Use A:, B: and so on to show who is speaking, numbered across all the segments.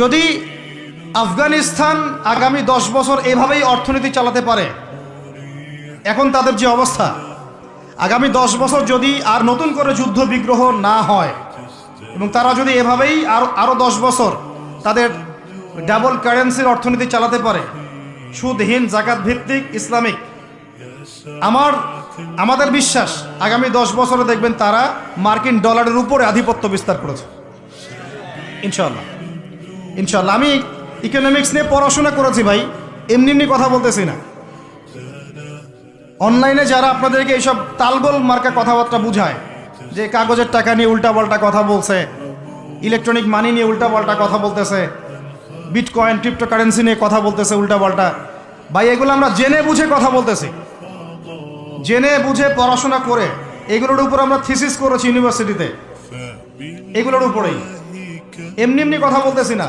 A: যদি আফগানিস্তান আগামী দশ বছর এভাবেই অর্থনীতি চালাতে পারে, এখন তাদের যে অবস্থা? আগামী দশ বছর যদি আর নতুন করে যুদ্ধ বিগ্রহ না হয়, এবং তারা যদি এভাবেই আরও আরও দশ বছর তাদের ডাবল কারেন্সির অর্থনীতি চালাতে পারে সুদহীন জাকাত ভিত্তিক, ইসলামিক, আমার, আমাদের বিশ্বাস আগামী দশ বছরে দেখবেন তারা মার্কিন ডলারের উপরে আধিপত্য বিস্তার করেছে। ইনশাল্লাহ ইনশাল্লাহ আমি ইকোনমিক্স নিয়ে পড়াশোনা করেছি ভাই, এমনি এমনি কথা বলতেছি না। অনলাইনে যারা আপনাদেরকে এইসব তালগোল মার্কা কথাবার্তা বুঝায়, যে কাগজের টাকা নিয়ে উল্টাপাল্টা কথা বলছে ইলেকট্রনিক মানি নিয়ে উল্টাপাল্টা কথা বলতেছে বিটকয়েন ক্রিপ্টোকারেন্সি নিয়ে কথা বলতেছে উল্টাপাল্টা, ভাই, এগুলো আমরা জেনে বুঝে কথা বলতেছি। জেনে বুঝে পড়াশোনা করে, এগুলোর উপর আমরা থিসিস করেছি ইউনিভার্সিটিতে এগুলোর উপরেই। এমনি এমনি কথা বলতেছি না।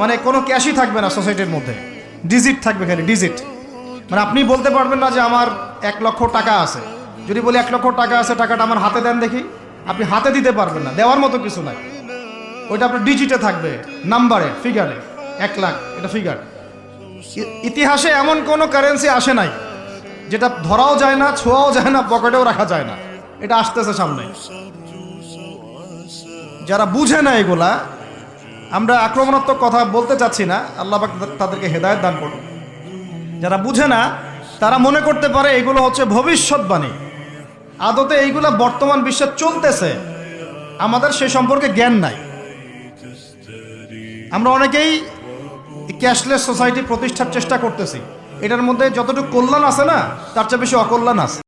A: মানে কোনো ক্যাশই থাকবে না সোসাইটির মধ্যে। ডিজিট থাকবে খালি, ডিজিট। মানে আপনি বলতে পারবেন না যে আমার এক লক্ষ টাকা আছে। যদি বলি এক লক্ষ টাকা আছে, টাকাটা আমার হাতে দেন দেখি। আপনি হাতে দিতে পারবেন না, দেওয়ার মতো কিছু নাই। ওইটা আপনার ডিজিটে থাকবে, নাম্বারে ফিগারে এক লাখ, এটা ফিগার ইতিহাসে এমন কোনো কারেন্সি আসে নাই, যেটা ধরাও যায় না, ছোঁয়াও যায় না, পকেটেও রাখা যায় না। এটা আসতেছে সামনে। যারা বুঝে না এগুলা আমরা আক্রমণাত্মক কথা বলতে চাচ্ছি না, আল্লাহ তাদেরকে হেদায়ত দান করুন। যারা বুঝে না, তারা মনে করতে পারে এগুলো হচ্ছে ভবিষ্যৎবাণী। আদতে এইগুলা বর্তমান বিশ্বে চলতেছে, আমাদের সে সম্পর্কে জ্ঞান নাই। আমরা অনেকেই ক্যাশলেস সোসাইটি প্রতিষ্ঠার চেষ্টা করতেছি। এটার মধ্যে যতটুকু কল্যাণ আছে না, তার চেয়ে বেশি অকল্যাণ আছে।